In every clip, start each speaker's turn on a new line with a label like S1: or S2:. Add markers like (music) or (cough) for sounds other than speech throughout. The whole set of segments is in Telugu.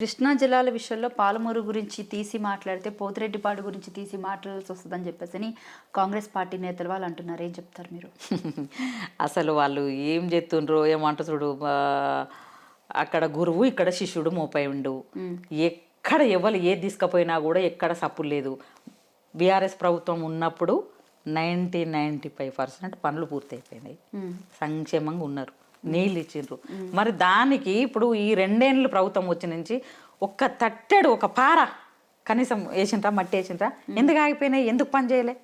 S1: కృష్ణా జిల్లాల విషయంలో పాలమూరు గురించి తీసి మాట్లాడితే పోతిరెడ్డిపాడు గురించి తీసి మాట్లాడాల్సి వస్తుందని చెప్పేసి అని కాంగ్రెస్ పార్టీ నేతలు వాళ్ళు అంటున్నారు. ఏం చెప్తారు మీరు? (laughs)
S2: అసలు వాళ్ళు ఏం చెప్తుండ్రో ఏమంటారు చూడు అక్కడ గురువు ఇక్కడ శిష్యుడు మోపైండు ఎక్కడ ఎవరు ఏది తీసుకుపోయినా కూడా ఎక్కడ సప్పులు లేదు. బీఆర్ఎస్ ప్రభుత్వం ఉన్నప్పుడు నైంటీ నైంటీ ఫైవ్ పర్సెంట్ పనులు పూర్తయిపోయినాయి. సంక్షేమంగా ఉన్నారు. నీళ్ళు ఇచ్చిండ్రు మరి దానికి ఇప్పుడు ఈ రెండేళ్ళు ప్రభుత్వం వచ్చి నుంచి ఒక్క తట్టెడు ఒక పార కనీసం వేసిండ్రా మట్టి వేసిండ్రా? ఎందుకు ఆగిపోయినాయి? ఎందుకు పని చేయలే?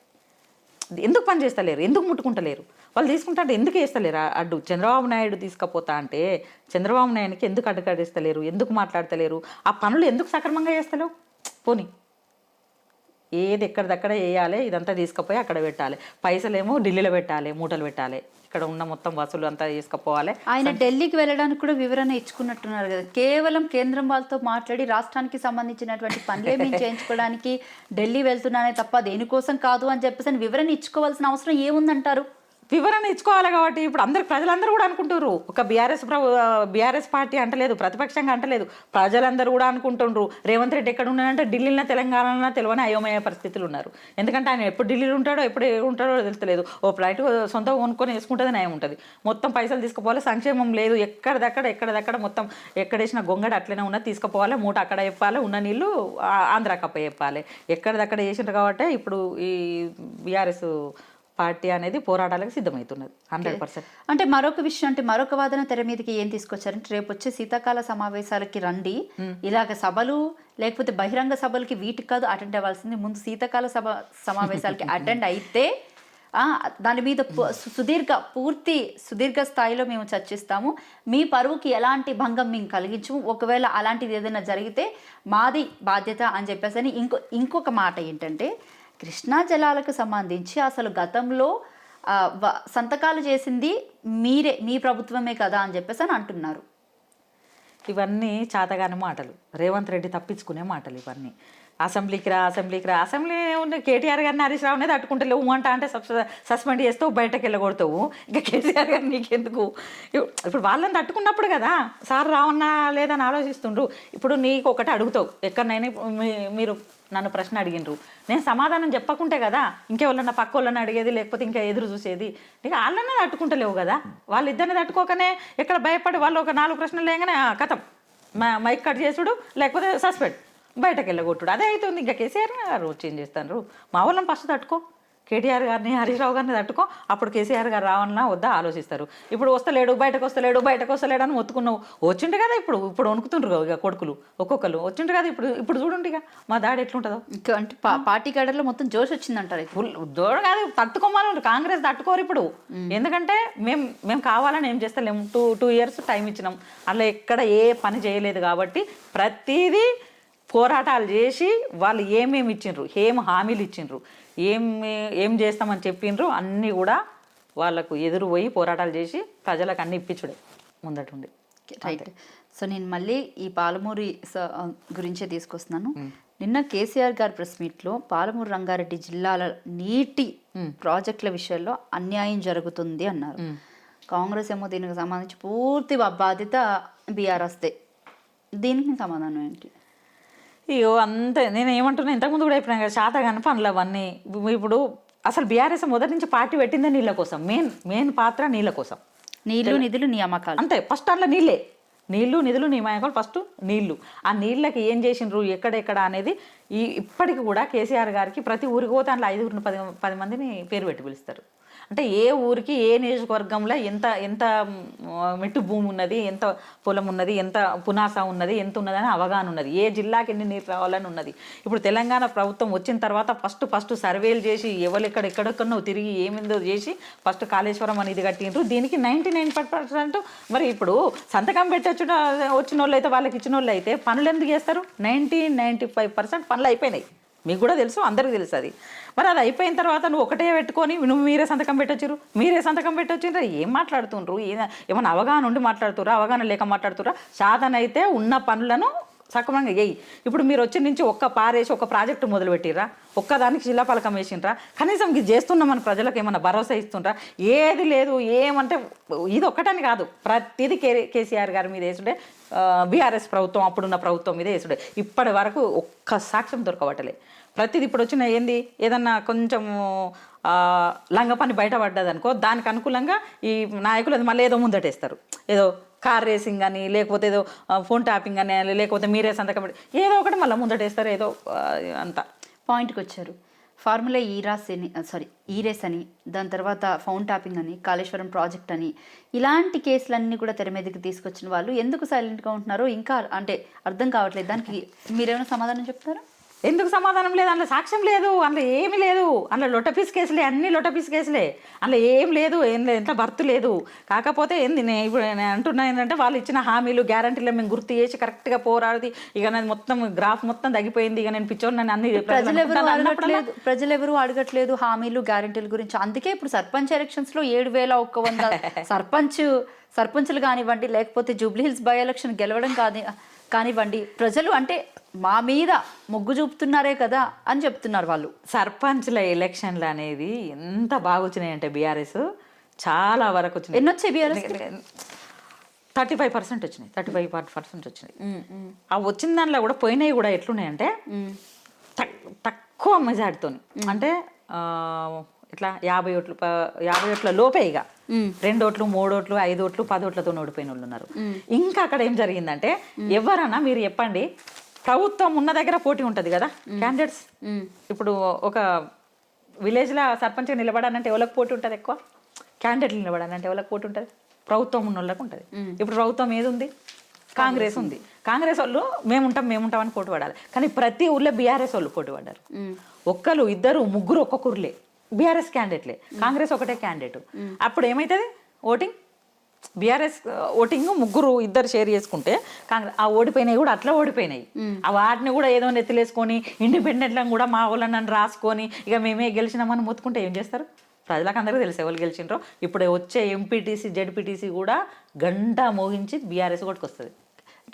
S2: ఎందుకు పని చేస్తలేరు? ఎందుకు ముట్టుకుంటలేరు? వాళ్ళు తీసుకుంటా అంటే ఎందుకు వేస్తలేరు? అడ్డు చంద్రబాబు నాయుడు తీసుకపోతా అంటే చంద్రబాబు నాయుడుకి ఎందుకు అడ్డుకడిస్తలేరు ఎందుకు మాట్లాడతలేరు? ఆ పనులు ఎందుకు సక్రమంగా చేస్తలేవు? పోనీ. ఏది ఎక్కడిదక్కడ వేయాలి ఇదంతా తీసుకుపోయి అక్కడ పెట్టాలి. పైసలేమో ఢిల్లీలో పెట్టాలి మూటలు పెట్టాలి. ఇక్కడ ఉన్న మొత్తం వసూలు అంతా తీసుకుపోవాలి
S1: ఆయన ఢిల్లీకి వెళ్ళడానికి కూడా వివరణ ఇచ్చుకున్నట్టున్నారు కదా. కేవలం కేంద్రం వాళ్ళతో మాట్లాడి రాష్ట్రానికి సంబంధించినటువంటి పనులే మేము (laughs) చేయించుకోవడానికి ఢిల్లీ వెళ్తున్నానే తప్ప దేనికోసం కాదు అని చెప్పేసి వివరణ ఇచ్చుకోవాల్సిన అవసరం ఏముందంటారు?
S2: వివరణ ఇచ్చుకోవాలి కాబట్టి ఇప్పుడు అందరు ప్రజలందరూ కూడా అనుకుంటున్నారు ఒక బీఆర్ఎస్ ప్రభు బీఆర్ఎస్ పార్టీ అంటలేదు ప్రతిపక్షంగా అంటలేదు. ప్రజలందరూ కూడా అనుకుంటుండ్రు రేవంత్ రెడ్డి ఎక్కడ ఉన్నాడంటే ఢిల్లీలో తెలంగాణలో తెలియని అయోమయ పరిస్థితులు ఉన్నారు. ఎందుకంటే ఆయన ఎప్పుడు ఢిల్లీలో ఉంటాడో ఎప్పుడు ఉంటాడో తెలుస్తలేదు ఓ ఫ్లైట్ సొంతంగా కొనుక్కొని వేసుకుంటుంది నయం ఉంటుంది. మొత్తం పైసలు తీసుకుపోవాలి సంక్షేమం లేదు. ఎక్కడిదక్కడ ఎక్కడదక్కడ మొత్తం ఎక్కడేసిన గొంగడ అట్లనే ఉన్నా తీసుకుపోవాలి మూట అక్కడ చెప్పాలి ఉన్న నీళ్ళు ఆ- ఆంధ్రాకి చెప్పాలి. ఎక్కడిదక్కడ చేసిండ్రు కాబట్టి ఇప్పుడు ఈ బీఆర్ఎస్ పార్టీ అనేది పోరాటాలకు సిద్ధమవుతున్నది హండ్రెడ్ పర్సెంట్.
S1: అంటే మరొక విషయం అంటే మరొక వాదన తెర మీదకి ఏం తీసుకొచ్చారంటే రేపు వచ్చే శీతాకాల సమావేశాలకి రండి ఇలాగ సభలు లేకపోతే బహిరంగ సభలకి వీటికి కాదు అటెండ్ అవ్వాల్సింది. ముందు శీతాకాల సభ సమావేశాలకి (laughs) అటెండ్ అయితే ఆ, దాని మీద సు- సుదీర్ఘ పూర్తి సుదీర్ఘ స్థాయిలో మేము చర్చిస్తాము. మీ పరువుకి ఎలాంటి భంగం మేము కలిగించము. ఒకవేళ అలాంటిది ఏదైనా జరిగితే మాది బాధ్యత అని చెప్పేసి అని ఇంకో ఇంకొక మాట ఏంటంటే కృష్ణా జలాలకు సంబంధించి అసలు గతంలో సంతకాలు చేసింది మీరే మీ ప్రభుత్వమే కదా అని చెప్పేసి అని అంటున్నారు.
S2: ఇవన్నీ చాతగాని మాటలు. రేవంత్ రెడ్డి తప్పించుకునే మాటలు ఇవన్నీ. అసెంబ్లీకి రా అసెంబ్లీకి రా. అసెంబ్లీ ఉన్న కేటీఆర్ గారిని హరీష్ రావు అనేది తట్టుకుంటలేవు అంట అంటే సస్పెండ్ చేస్తావు బయటకు వెళ్ళగొడతావు. ఇంకా కేసీఆర్ గారు నీకెందుకు? ఇప్పుడు వాళ్ళని తట్టుకున్నప్పుడు కదా. సార్ రావన్నా లేదని ఆలోచిస్తుండ్రు. ఇప్పుడు నీకు ఒకటి అడుగుతావు. ఎక్కడనైనా మీరు నన్ను ప్రశ్న అడిగినరు. నేను సమాధానం చెప్పకుంటే కదా ఇంకెవరన్నా పక్క వాళ్ళని అడిగేది లేకపోతే ఇంకా ఎదురు చూసేది. నీకు వాళ్ళనే తట్టుకుంటలేవు కదా. వాళ్ళిద్దరిని తట్టుకోకనే ఎక్కడ భయపడి వాళ్ళు ఒక నాలుగు ప్రశ్నలు లేగానే కథం. మా మైక్ కట్ చేసుడు లేకపోతే సస్పెండ్. బయటకు వెళ్ళగొట్టుడు అదే అవుతుంది ఇంకా కేసీఆర్ గారు చేంజ్ చేస్తారు మా వాళ్ళని ఫస్ట్ తట్టుకో. కేటీఆర్ గారిని హరీష్ రావు గారిని తట్టుకో. అప్పుడు కేసీఆర్ గారు రావాలన్నా వద్దా? ఆలోచిస్తారు. ఇప్పుడు వస్తలేడు బయటకు వస్తలేడు బయటకు వస్తలేడు అని మొత్తుకున్నావు. వచ్చిండు కదా ఇప్పుడు. ఇప్పుడు వణుకుతుండ్రు ఇక కొడుకులు ఒక్కొక్కరు వచ్చిండ్రు కదా ఇప్పుడు. ఇప్పుడు చూడండి ఇక. మా దాడి ఎట్లుంటుందో?
S1: ఇంకా అంటే పార్టీ గడలో మొత్తం జోష్ వచ్చిందంటారు.
S2: ఫుల్ దూరం కాదు తట్టుకోమని కాంగ్రెస్ తట్టుకోరు ఇప్పుడు. ఎందుకంటే మేము మేము కావాలని ఏం చేస్తలేము టూ టూ ఇయర్స్ టైం ఇచ్చినాం. అలా ఎక్కడ ఏ పని చేయలేదు కాబట్టి ప్రతిదీ పోరాటాలు చేసి వాళ్ళు ఏమేమి ఇచ్చిండ్రు? ఏం హామీలు ఇచ్చిండ్రు? ఏం ఏం చేస్తామని చెప్పిండ్రు అన్నీ కూడా వాళ్ళకు ఎదురు పోయి పోరాటాలు చేసి ప్రజలకు అన్ని ఇప్పించుడే ముందటుండి.
S1: రైట్. సో నేను మళ్ళీ ఈ పాలమూరి గురించే తీసుకొస్తున్నాను. నిన్న కేసీఆర్ గారి ప్రెస్ మీట్లో పాలమూరు రంగారెడ్డి జిల్లాల నీటి ప్రాజెక్టుల విషయంలో అన్యాయం జరుగుతుంది అన్నారు. కాంగ్రెస్ ఏమో దీనికి సంబంధించి పూర్తి బాధ్యత బీఆర్ఎస్దే. దీనికి సమాధానం ఏంటి?
S2: అయ్యో అంతే. నేను ఏమంటున్నా ఇంతకుముందు కూడా అయిపోయినా కదా శాతగాని పనులు అవన్నీ. ఇప్పుడు అసలు బీఆర్ఎస్ మొదటి నుంచి పార్టీ పెట్టిందే నీళ్ళ కోసం. మెయిన్ మెయిన్ పాత్ర నీళ్ళ కోసం.
S1: నీళ్ళు నిధులు నియామకాలు.
S2: అంతే ఫస్ట్ అందులో నీళ్ళే. నీళ్ళు నిధులు నియామకాలు ఫస్ట్ నీళ్ళు ఆ నీళ్ళకి ఏం చేసిండ్రు ఎక్కడెక్కడ అనేది ఈ ఇప్పటికి కూడా కేసీఆర్ గారికి ప్రతి ఊరికి పోతే అందులో ఐదుగురిని పది పది మందిని పేరు పెట్టి పిలుస్తారు. అంటే ఏ ఊరికి ఏ నియోజకవర్గంలో ఎంత ఎంత మెట్టు భూమి ఉన్నది ఎంత పొలం ఉన్నది ఎంత పునాస ఉన్నది ఎంత ఉన్నదని అవగాహన ఉన్నది. ఏ జిల్లాకి ఎన్ని నీరు రావాలని ఉన్నది. ఇప్పుడు తెలంగాణ ప్రభుత్వం వచ్చిన తర్వాత ఫస్ట్ ఫస్ట్ సర్వేలు చేసి ఎవరు ఎక్కడ ఎక్కడెక్కడో తిరిగి ఏమిందో చేసి ఫస్ట్ కాళేశ్వరం అనేది కట్టిండ్రు. దీనికి నైంటీ నైన్ పర్సెంట్ మరి ఇప్పుడు సంతకం పెట్టొచ్చు వచ్చిన వాళ్ళు అయితే వాళ్ళకి ఇచ్చిన వాళ్ళు అయితే పనులు ఎందుకు చేస్తారు? నైంటీ నైంటీ ఫైవ్ పర్సెంట్ పనులు అయిపోయినాయి. మీకు కూడా తెలుసు అందరికీ తెలుసు అది. మరి అది అయిపోయిన తర్వాత నువ్వు ఒకటే పెట్టుకొని నువ్వు మీరే సంతకం పెట్టొచ్చారు మీరే సంతకం పెట్టొచ్చిండ్రు ఏం మాట్లాడుతుండ్రు? ఏమైనా అవగాహన ఉండి మాట్లాడుతురా అవగాహన లేక మాట్లాడుతురా శాతనైతే ఉన్న పనులను సక్రమంగా వేయి ఇప్పుడు మీరు వచ్చి నుంచి ఒక్క పారేసి ఒక ప్రాజెక్టు మొదలు ఒక్కదానికి ఒక్కదానికి శిలాపలకం వేసిండ్రా? కనీసం ఇది చేస్తున్నాం మన ప్రజలకు ఏమైనా భరోసా ఇస్తుండ్రా? ఏది లేదు ఏమంటే ఇది ఒక్కటని కాదు. ప్రతిదీ కే కేసీఆర్ గారి మీద వేసుడే బీఆర్ఎస్ ప్రభుత్వం అప్పుడున్న ప్రభుత్వం మీద వేసుడే. ఇప్పటి వరకు ఒక్క సాక్ష్యం దొరకబట్టలే. ప్రతిది ఇప్పుడు వచ్చిన ఏంది? ఏదన్నా కొంచెం లంగ పని బయటపడ్డది అనుకో దానికి అనుకూలంగా ఈ నాయకులు అది మళ్ళీ ఏదో ముందటేస్తారు. ఏదో కార్ రేసింగ్ అని లేకపోతే ఏదో ఫోన్ ట్యాపింగ్ అని లేకపోతే మీరే సంతకం పెట్టి ఏదో ఒకటి మళ్ళీ ముందటేస్తారు ఏదో అంత.
S1: పాయింట్కి వచ్చారు ఫార్ములా ఈరాస్ అని సారీ ఈరేస్ అని దాని తర్వాత ఫౌన్ టాపింగ్ అని కాళేశ్వరం ప్రాజెక్ట్ అని ఇలాంటి కేసులన్నీ కూడా తెర మీదకి తీసుకొచ్చిన వాళ్ళు ఎందుకు సైలెంట్గా ఉంటున్నారో ఇంకా అంటే అర్థం కావట్లేదు. దానికి మీరేమైనా సమాధానం చెప్తారా?
S2: ఎందుకు సమాధానం లేదు? అందులో సాక్ష్యం లేదు. అందులో ఏమీ లేదు. అందులో లొటపీస్ కేసులే అన్ని లొటపీస్ కేసులే. అందులో ఏం లేదు. ఏం లేదు ఎంత భర్తు లేదు. కాకపోతే ఏంది నేను ఇప్పుడు నేను అంటున్నా ఏంటంటే వాళ్ళు ఇచ్చిన హామీలు గ్యారంటీలు మేము గుర్తు చేసి కరెక్ట్గా పోరాడి ఇక నేను మొత్తం గ్రాఫ్ మొత్తం తగ్గిపోయింది. ఇక నేను పిచ్చోని నన్ను అన్ని
S1: ప్రజలు ఎవరు అడగట్లేదు ప్రజలు ఎవరు అడగట్లేదు హామీలు గ్యారెంటీల గురించి. అందుకే ఇప్పుడు సర్పంచ్ ఎలక్షన్స్లో ఏడు వేల ఒక్క వంద (laughs) సర్పంచ్ సర్పంచులు కానివ్వండి లేకపోతే జూబ్లీ హిల్స్ బై ఎలక్షన్ గెలవడం కాని కానివ్వండి. ప్రజలు అంటే మా మీద మొగ్గు చూపుతున్నారే కదా అని చెప్తున్నారు వాళ్ళు.
S2: సర్పంచ్ల ఎలక్షన్లు అనేది ఎంత బాగా వచ్చినాయంటే బీఆర్ఎస్? చాలా వరకు వచ్చినాయి.
S1: ఎన్ని వచ్చాయి బీఆర్ఎస్
S2: థర్టీ ఫైవ్ పర్సెంట్ వచ్చినాయి. థర్టీ ఫైవ్ పర్సెంట్ వచ్చినాయి. ఆ వచ్చిన దాంట్లో కూడా పోయినవి కూడా ఎట్లున్నాయంటే తక్- తక్కువ మెజార్టీతో అంటే ఇట్లా యాభై ఓట్లు యాభై ఓట్ల లోపే ఇక రెండు ఓట్లు మూడు ఓట్లు ఐదు ఓట్లు పది ఓట్లతో ఓడిపోయిన వాళ్ళు ఉన్నారు. ఇంకా అక్కడ ఏం జరిగిందంటే ఎవరన్నా మీరు చెప్పండి ప్రభుత్వం ఉన్న దగ్గర పోటీ ఉంటుంది కదా క్యాండిడేట్స్ ఇప్పుడు ఒక విలేజ్లో సర్పంచ్ నిలబడాలంటే ఎవరికి పోటీ ఉంటుంది ఎక్కువ? క్యాండిడేట్లు నిలబడాలంటే ఎవరికి పోటీ ఉంటుంది? ప్రభుత్వం ఉన్న వాళ్ళకి ఉంటుంది ఇప్పుడు ప్రభుత్వం ఏది ఉంది కాంగ్రెస్ ఉంది. కాంగ్రెస్ వాళ్ళు మేము ఉంటాం మేము ఉంటాం అని పోటీ పడాలి. కానీ ప్రతి ఊర్లో బీఆర్ఎస్ వాళ్ళు పోటీ పడ్డారు. ఒక్కరు ఇద్దరు ముగ్గురు ఒక్కొక్కరులే బీఆర్ఎస్ క్యాండిడేట్లే కాంగ్రెస్ ఒకటే క్యాండిడేట్ అప్పుడు ఏమవుతుంది ఓటింగ్? బీఆర్ఎస్ ఓటింగ్ ముగ్గురు ఇద్దరు షేర్ చేసుకుంటే కాంగ్రెస్ ఆ ఓడిపోయినాయి కూడా అట్లా ఓడిపోయినాయి. ఆ వాటిని కూడా ఏదో నెత్తిలేసుకొని ఇండిపెండెంట్లను కూడా మా వాళ్ళని రాసుకొని ఇక మేమే గెలిచినామని మొత్తుకుంటే ఏం చేస్తారు? ప్రజలకు అందరికీ తెలుసు ఎవరు గెలిచిండ్రో. ఇప్పుడు వచ్చే ఎంపీటీసీ జెడ్పీటీసీ కూడా గంట మోగించి బీఆర్ఎస్ కొట్టుకొస్తుంది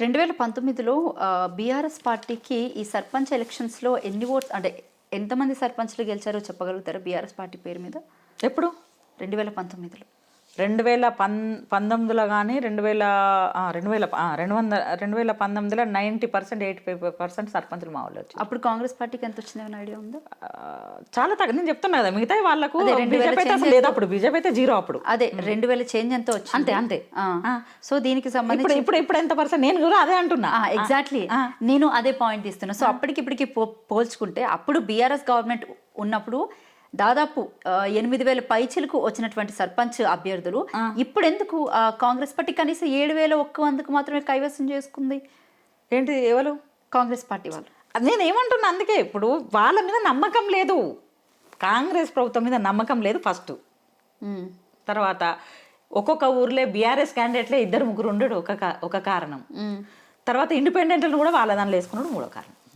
S1: రెండు వేల పంతొమ్మిదిలో బీఆర్ఎస్ పార్టీకి ఈ సర్పంచ్ ఎలక్షన్స్లో ఎన్ని ఓట్స్ అంటే ఎంతమంది సర్పంచ్లు గెలిచారో చెప్పగలుగుతారా బీఆర్ఎస్ పార్టీ పేరు మీద?
S2: ఎప్పుడు?
S1: రెండు వేల పంతొమ్మిదిలో.
S2: రెండు వేల పన్ పంతొమ్మిదిలో కానీ రెండు వేల రెండు వేల రెండు వందల రెండు వేల పంతొమ్మిదిలో ninety percent eighty five percent సర్పంచులు మా వాళ్ళు
S1: అప్పుడు కాంగ్రెస్ పార్టీకి ఎంత వచ్చింది ఐడియా ఉందా?
S2: చాలా తగ్గ నేను చెప్తున్నా కదా మిగతా వాళ్ళకు బీజేపీ అసలు లేదు అప్పుడు బీజేపీ అయితే జీరో అప్పుడు.
S1: అదే రెండు వేల చేంజ్ ఎంత వచ్చింది?
S2: అంతే, అంతే.
S1: సో దీనికి సంబంధించి
S2: ఇప్పుడు ఇప్పుడు ఎంత పర్సెంట్? నేను కూడా అదే అంటున్నా.
S1: ఎగ్జాక్ట్లీ నేను అదే పాయింట్ ఇస్తున్నా సో అప్పటికి ఇప్పటికి పోల్చుకుంటే అప్పుడు బీఆర్ఎస్ గవర్నమెంట్ ఉన్నప్పుడు దాదాపు ఎనిమిది వేల పైచిలకు వచ్చినటువంటి సర్పంచ్ అభ్యర్థులు ఇప్పుడు ఎందుకు కాంగ్రెస్ పార్టీ కనీసం ఏడు వేల ఒక్క వందకు మాత్రమే కైవసం చేసుకుంది?
S2: ఏంటి ఎవరు?
S1: కాంగ్రెస్ పార్టీ వాళ్ళు.
S2: నేను ఏమంటున్నా అందుకే ఇప్పుడు వాళ్ళ మీద నమ్మకం లేదు. కాంగ్రెస్ ప్రభుత్వం మీద నమ్మకం లేదు ఫస్ట్. తర్వాత ఒక్కొక్క ఊర్లే బీఆర్ఎస్ క్యాండిడేట్లే ఇద్దరు ముగ్గురు ఉండడు ఒక ఒక కారణం. తర్వాత ఇండిపెండెంట్లను కూడా వాళ్ళ దానిలో వేసుకున్నాడు మూడో కారణం.